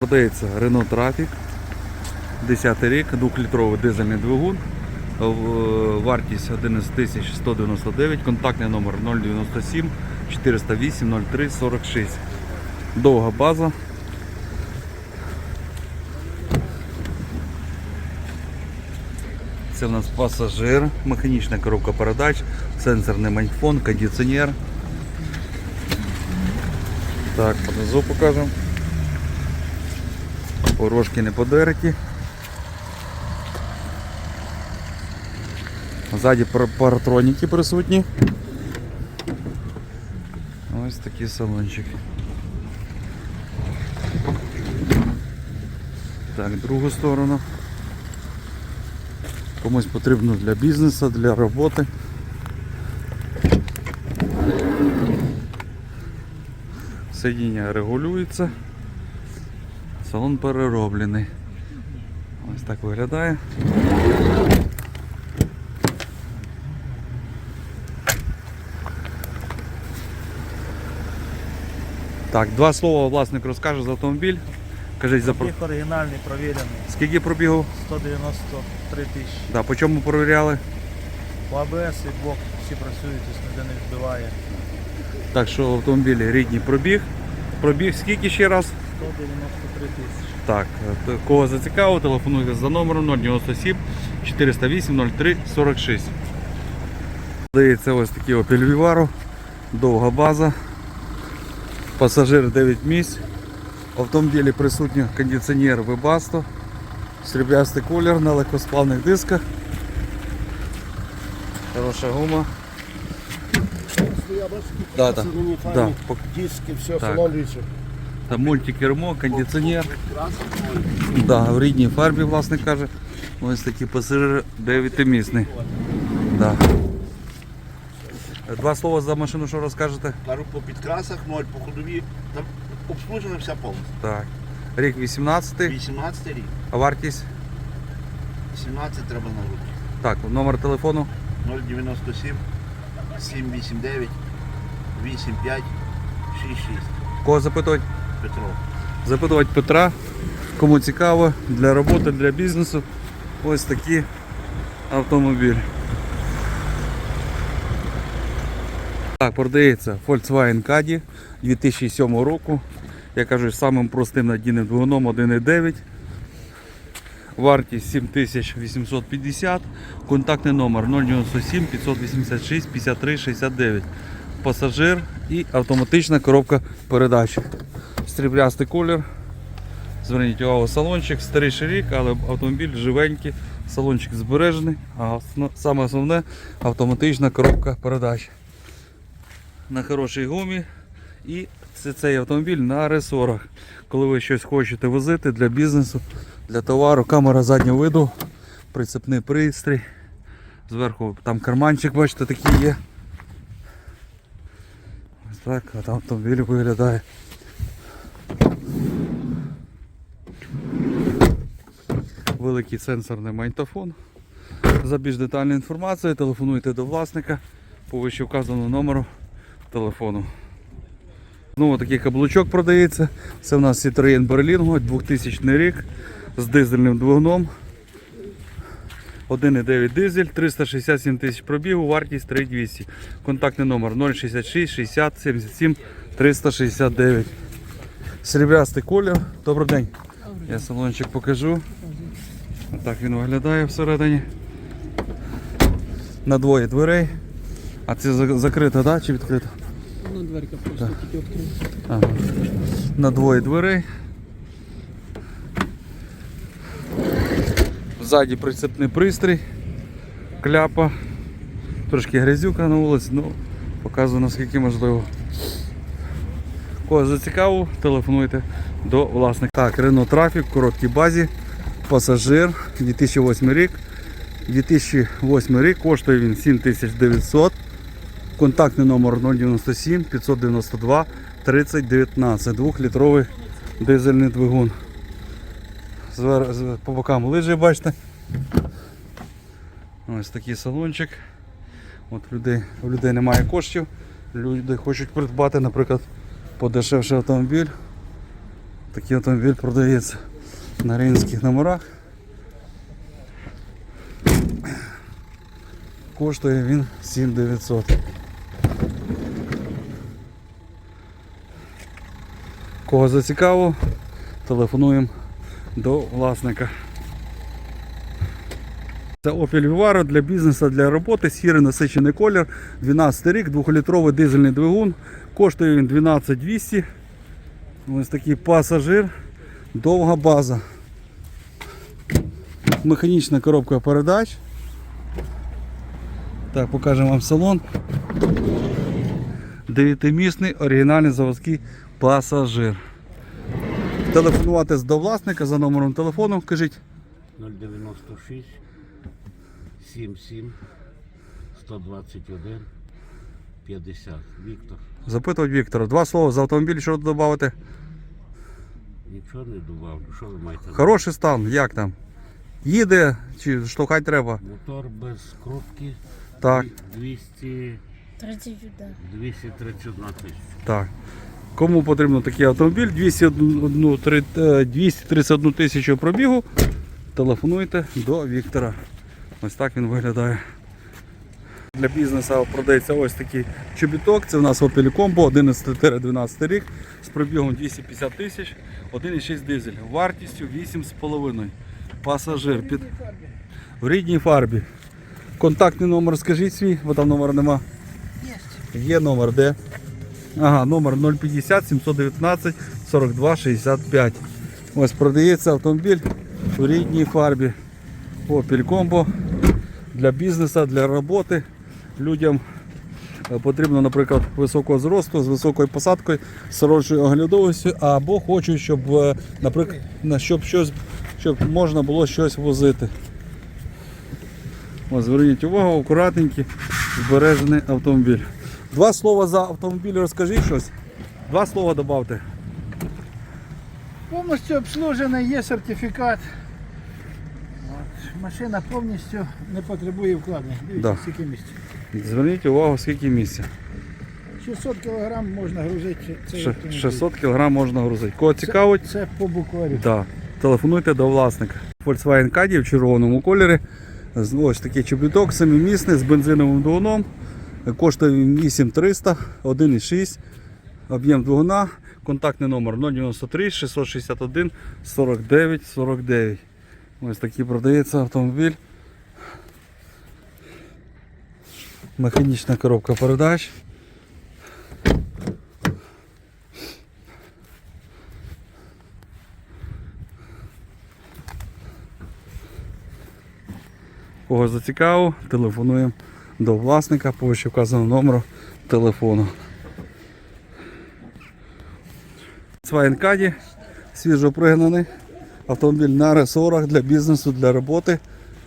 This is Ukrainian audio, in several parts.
Продається Renault Trafic, 10 рік, 2-літровий дизельний двигун, вартість 11 199, контактний номер 097 408 03 46. Довга база. Це в нас пасажир, механічна коробка передач, сенсорний маньфон, кондиціонер. Так, понизу покажемо. Порожки не подерті. Ззаді пар- паратроніки присутні. Ось такий салончик. Так, другу сторону. Комусь потрібно для бізнесу, для роботи. Сидіння регулюється. Салон перероблений. Ось так виглядає. Так, два слова власник розкаже за автомобіль. Кажіть за про- Їх оригінальний, провірений. скільки пробігу? 193 тисячі. Да, по чому перевіряли? По АБС і блок всі працюють, ніде не відбиває. Так що автомобіль рідний пробіг. Пробіг скільки ще раз? 193 тисячі. Так, е, кого зацікавило, телефонуйте за номером 097 408 03 46. Дається ось такий Opel Vivaro, довга база, пасажир 9 місць. В автомобілі присутній кондиціонер Webasto, сріблястий колір на легкосплавних дисках. Хороша гума. Да, да. Да, Диски, все, Так. Там мультикермо, кондиціонер. Да, в рідній фарбі, власне каже. Ось такий пасажир 9-місний. Да. Два слова за машину, що розкажете? Кажу, по підкрасах, ноль, по ходові. Там обслужена вся повністю. Так. Рік 18, 18 рік. а вартість? 17 треба на руки. Так, номер телефону. 097 789 85 66. Кого запитувати? Петро. Запитувати Петра. Кому цікаво, для роботи, для бізнесу. Ось такі автомобілі. Так, продається Volkswagen Caddy 2007 року. Я кажу, з самим простим надійним двигуном 1.9. Вартість 7850. Контактний номер 097 586 53 69. Пасажир і автоматична коробка передач. Стріблястий колір. Зверніть увагу, салончик, старіший рік, але автомобіль живенький, салончик збережений, а саме основне автоматична коробка передач. На хорошій гумі. І це цей автомобіль на ресорах. Коли ви щось хочете возити для бізнесу, для товару, камера заднього виду, прицепний пристрій. Зверху там карманчик, бачите, такий є. Ось так, а там автомобіль виглядає. Великий сенсорний магнітофон. За більш детальною інформацією телефонуйте до власника по вище вказаному номеру телефону. Знову такий каблучок продається. Це в нас Citroen Berlingo 2000 рік з дизельним двигуном. 1,9 дизель, 367 тисяч пробігу, вартість 3200. Контактний номер 066 60 77 369. Серебрястий колір. Добрий день. Я салончик покажу. Так він виглядає всередині. На двоє дверей. А це за- закрито, да? чи відкрито? Ну, дверка просто тільки відкрита. Ага. На двоє дверей. Ззаді прицепний пристрій, кляпа, трошки грязюка на вулиці, ну показую наскільки можливо. Кого зацікавив, телефонуйте до власника. Так, Trafic в короткій базі, пасажир, 2008 рік. 2008 рік коштує він 7900. Контактний номер 097 592 3019. Двохлітровий дизельний двигун. По бокам лижі, бачите. Ось такий салончик. От людей, у людей немає коштів. Люди хочуть придбати, наприклад, подешевший автомобіль. Такий автомобіль продається на ринських номерах. Коштує він 7900. Кого зацікавило, телефонуємо до власника. Це Opel Vivaro для бізнесу, для роботи, сірий насичений колір, 12 рік, 2-літровий дизельний двигун, коштує він 12200. Ось такий пасажир, довга база. Механічна коробка передач. Так, покажемо вам салон. Дев'ятимісний оригінальний заводський пасажир. Телефонувати до власника за номером телефону, кажіть. 096 77 121 50. Віктор. Запитувати Віктора. Два слова за автомобіль, що додати? Нічого не добавлю. Що ви маєте? Хороший стан, як там? Їде чи штовхати треба? Мотор без крутки. Так, 200, 30 231 тисяча. так. Кому потрібен такий автомобіль, 201, три- е, 231 тисячу пробігу, телефонуйте до Віктора. Ось так він виглядає. Для бізнесу продається ось такий чобіток. Це у нас Opel Combo 11-12 рік з пробігом 250 тисяч, 1,6 дизель. Вартістю 8,5. Пасажир під... в рідній фарбі. Контактний номер скажіть свій, бо там номера нема. Є номер, де? Ага, номер 050 719 42 65. Ось продається автомобіль в рідній фарбі. Opel Combo для бізнесу, для роботи. Людям е, потрібно, наприклад, високого зросту, з високою посадкою, з хорошою оглядовістю, або хочуть, щоб, е, наприклад, щоб, щось, щоб можна було щось возити. Ось, зверніть увагу, акуратненький, збережений автомобіль. Два слова за автомобіль розкажіть щось. Два слова додавте. Повністю обслужена, є сертифікат. От. Машина повністю не потребує вкладень. Дивіться, Да. скільки місця. Зверніть увагу, скільки місця. 600 кг можна грузити цей Ше- автомобіль. 600 кг можна грузити. Кого цікавить, Це по букварю. да. телефонуйте до власника. Volkswagen Caddy в червоному кольорі. З- Ось такий чобіток, семимісний з бензиновим двигуном. Коштує він 8300, 1,6. Об'єм двигуна. Контактний номер 093 661 49 49. Ось такий продається автомобіль. Механічна коробка передач. Кого зацікавив, телефонуємо до власника по вказаному номеру телефону. Свайнкаді свіжо пригнаний. Автомобіль на ресорах для бізнесу, для роботи.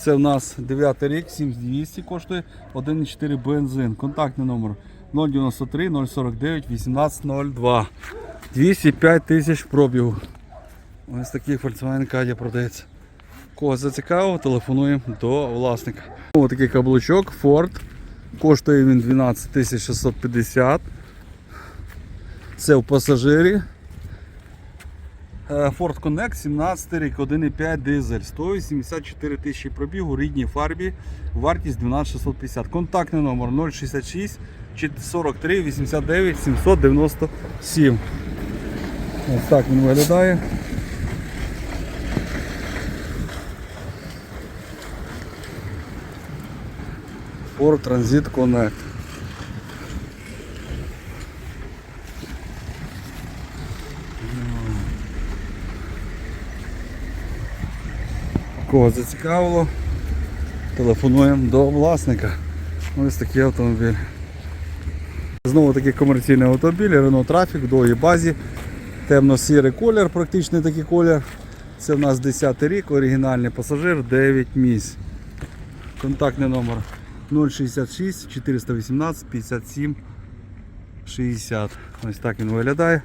Це в нас 9 рік, 7200 коштує 1,4 бензин. Контактний номер 093 049 1802. 205 тисяч пробігу. Ось такий Volkswagen Caddy продається. Кого зацікавило, телефонуємо до власника. Ось такий каблучок Ford. Коштує він 12 650. Це в пасажирі. Е, Ford Connect 17 рік, 1,5 дизель, 184 тисячі пробігу, рідній фарбі, вартість 12 650. Контактний номер 066 43 89 797. Ось так він виглядає. Ford Transit Connect. Кого зацікавило, телефонуємо до власника. Ось такий автомобіль. Знову такий комерційний автомобіль, Renault Traffic довгій базі. Темно-сірий колір, практичний такий колір. Це в нас 10 рік, оригінальний пасажир, 9 місць. Контактний номер 066 418 57 60. Ось так він виглядає.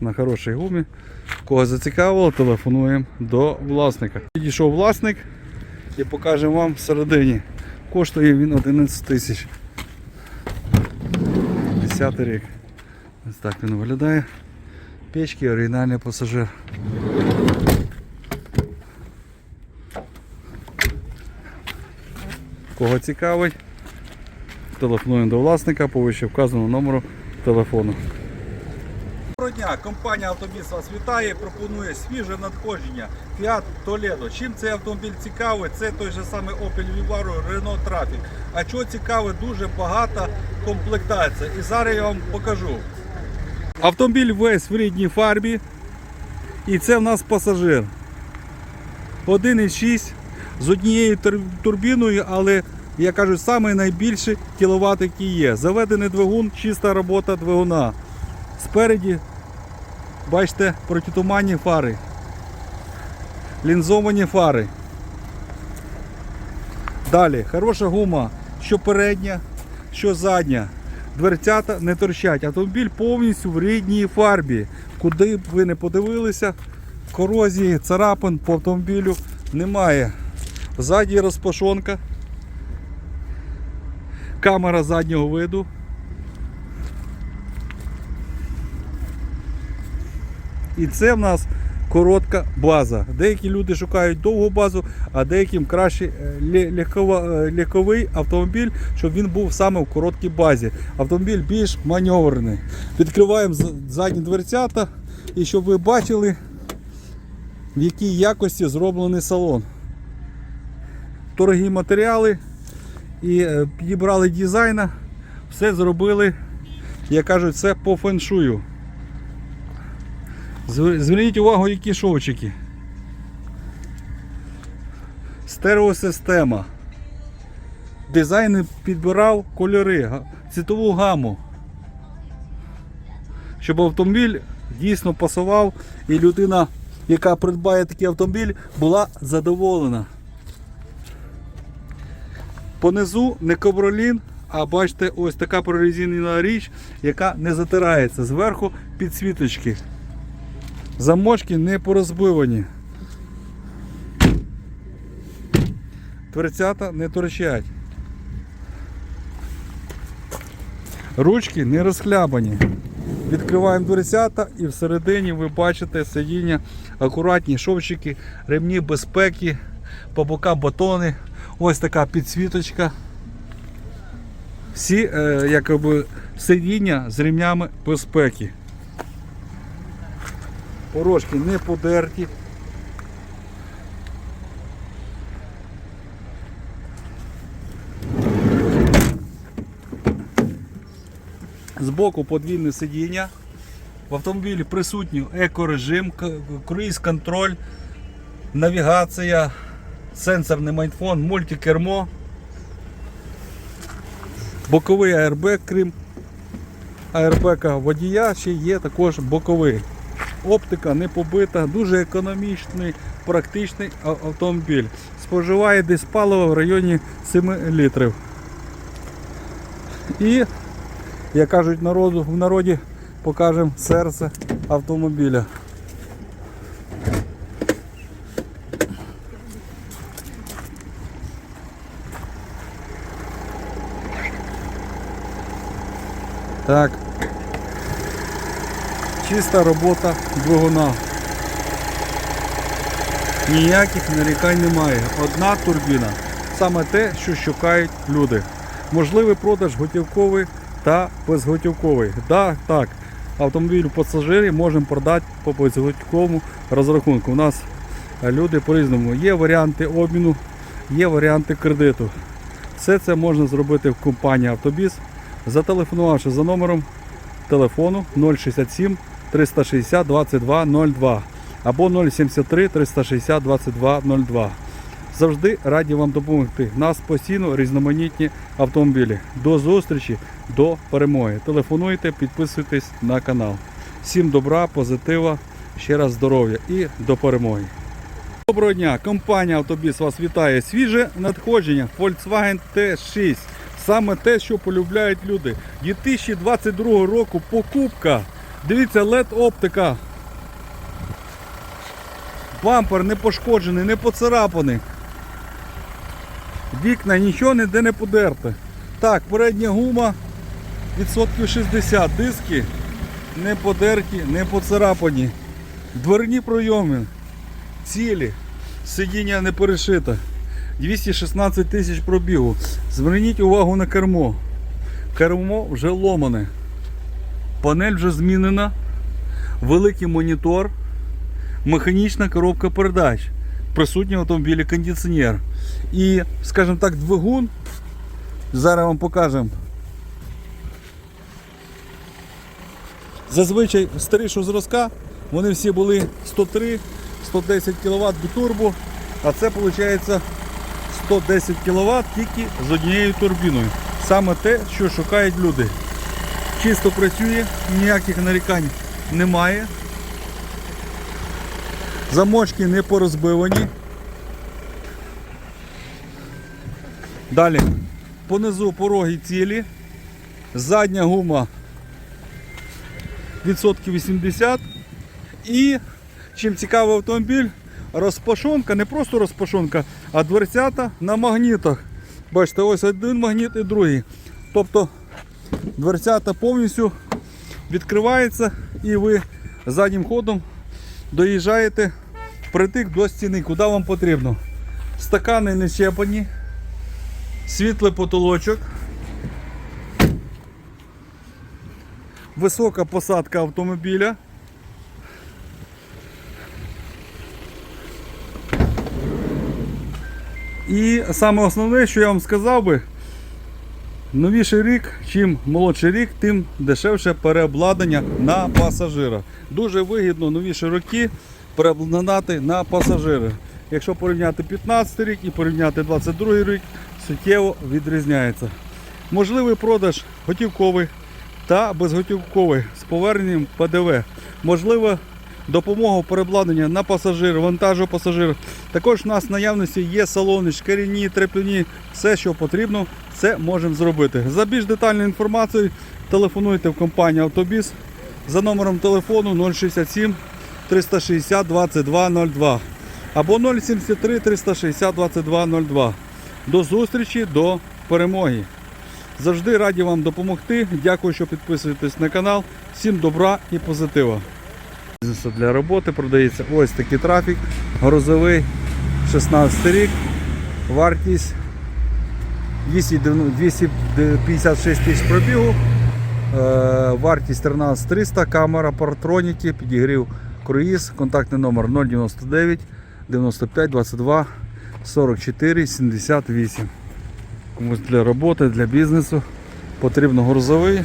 На хорошій гумі. Кого зацікавило, телефонуємо до власника. Підійшов власник і покажемо вам всередині. Коштує він 11 тисяч. 10 рік. Ось так він виглядає. печки, оригінальний пасажир. Кого цікавить, телефонуємо до власника по вище вказаному номеру телефону. Доброго дня, компанія Автобіс вас вітає, пропонує свіже надходження Fiat Toledo. Чим цей автомобіль цікавий? Це той же самий Opel Vivaro Renault Trafic. А чого цікаве, дуже багата комплектація. І зараз я вам покажу. Автомобіль весь в рідній фарбі. І це в нас пасажир. 1,6 з однією турбіною, але я кажу, самий найбільший кіловат, який є. Заведений двигун, чиста робота двигуна. Спереді, бачите, протитуманні фари. Лінзовані фари. Далі, хороша гума, що передня, що задня. Дверцята не торчать. Автомобіль повністю в рідній фарбі. Куди б ви не подивилися, корозії, царапин по автомобілю немає. Ззаді розпашонка. Камера заднього виду. І це в нас коротка база. Деякі люди шукають довгу базу, а деяким краще е, е, легковий автомобіль, щоб він був саме в короткій базі. Автомобіль більш маневрений. Відкриваємо задні дверцята і щоб ви бачили, в якій якості зроблений салон. Дорогі матеріали і е, підібрали дизайна, все зробили, як кажуть, все по феншую. Зв- Зверніть увагу, які шовчики. Стереосистема. Дизайн підбирав кольори, цвітову гаму. Щоб автомобіль дійсно пасував і людина, яка придбає такий автомобіль, була задоволена. Понизу не ковролін, а бачите, ось така прорезинена річ, яка не затирається. Зверху підсвіточки. Замочки не порозбивані. Дверцята не торчать. Ручки не розхлябані. Відкриваємо дверцята і всередині ви бачите сидіння, акуратні шовчики, ремні безпеки, по бокам батони. Ось така підсвіточка. Всі е, якоби, сидіння з ремнями безпеки. Порожки не подерті. Збоку подвійне сидіння. В автомобілі присутній екорежим, круїз-контроль, навігація, сенсорний майнфон, мультикермо, боковий аербек, крім аербека водія, ще є також боковий. Оптика не побита, дуже економічний, практичний автомобіль. Споживає десь паливо в районі 7 літрів. І, як кажуть народу, в народі, покажемо серце автомобіля. Так. Чиста робота двигуна. Ніяких нарікань немає. Одна турбіна. Саме те, що шукають люди. Можливий продаж готівковий та безготівковий. Да, так, автомобіль пасажирі можемо продати по безготівковому розрахунку. У нас е, люди по-різному. Є варіанти обміну, є варіанти кредиту. Все це можна зробити в компанії Автобіс, зателефонувавши за номером телефону 067 360 22 02 або 073 360 22 02. Завжди раді вам допомогти. Нас постійно різноманітні автомобілі. До зустрічі, до перемоги. Телефонуйте, підписуйтесь на канал. Всім добра, позитива, ще раз здоров'я і до перемоги. Доброго дня! Компанія Автобіс вас вітає. Свіже надходження Volkswagen T6. Саме те, що полюбляють люди. 2022 року покупка. Дивіться, LED оптика. Бампер не пошкоджений, не поцарапаний. Вікна нічого ніде не подерте. Так, передня гума відсотків 60, диски не подерті, не поцарапані. Дверні пройоми, цілі, сидіння не перешите. 216 тисяч пробігу. Зверніть увагу на кермо. Кермо вже ломане. Панель вже змінена. Великий монітор. Механічна коробка передач. Присутній в автомобілі кондиціонер. І, скажімо так, двигун. Зараз вам покажемо. Зазвичай старішого зразка вони всі були 103, 110 кВт бітурбо, а це виходить 110 кВт тільки з однією турбіною. Саме те, що шукають люди. Чисто працює, ніяких нарікань немає. Замочки не порозбивані. Далі. Понизу пороги цілі. Задня гума відсотків 80. І чим цікавий автомобіль, розпашонка, не просто розпашонка, а дверцята на магнітах. Бачите, ось один магніт і другий. Тобто дверцята повністю відкриваються і ви заднім ходом доїжджаєте притик до стіни, куди вам потрібно. Стакани не щепані, світлий потолочок. Висока посадка автомобіля. І саме основне, що я вам сказав би, новіший рік, чим молодший рік, тим дешевше переобладнання на пасажира. Дуже вигідно новіші роки переобладнати на пасажири. Якщо порівняти 15 рік і порівняти 22 рік, суттєво відрізняється. Можливий продаж готівковий та безготівковий з поверненням ПДВ. Можливо, допомога в переобладнанні на пасажир, вантажу пасажир. Також в нас в наявності є салони, шкіряні, трепляні, все, що потрібно, це можемо зробити. За більш детальною інформацією телефонуйте в компанію Автобіс за номером телефону 067 360 2202 або 073 360 2202. До зустрічі, до перемоги! Завжди раді вам допомогти. Дякую, що підписуєтесь на канал. Всім добра і позитива. Бізнесу для роботи продається ось такий трафік. Грузовий 16 рік. Вартість 256 тисяч пробігу. Е, Вартість 13300, камера, партроніки, підігрів круїз, контактний номер 099 95 22 44 78. Комусь для роботи, для бізнесу потрібно грузовий.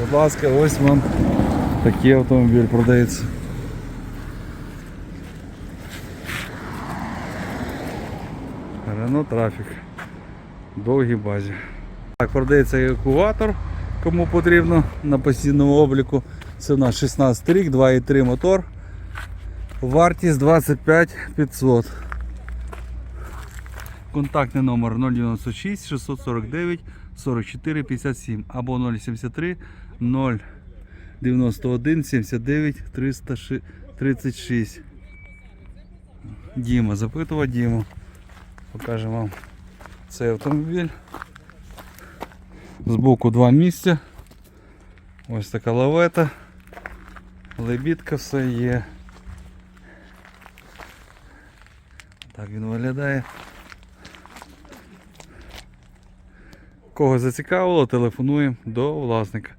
Будь ласка, ось вам такий автомобіль продається. Рено трафік. Довгій базі. Так, продається евакуатор, кому потрібно на постійному обліку. Це у нас 16 рік, 2,3 мотор. Вартість 25 500. Контактний номер 096 649 44 57 або 073 091 79 336. Діма, запитував Діму. Покажемо вам цей автомобіль. Збоку два місця. Ось така лавета. Лебідка все є. Так він виглядає. Кого зацікавило, телефонуємо до власника.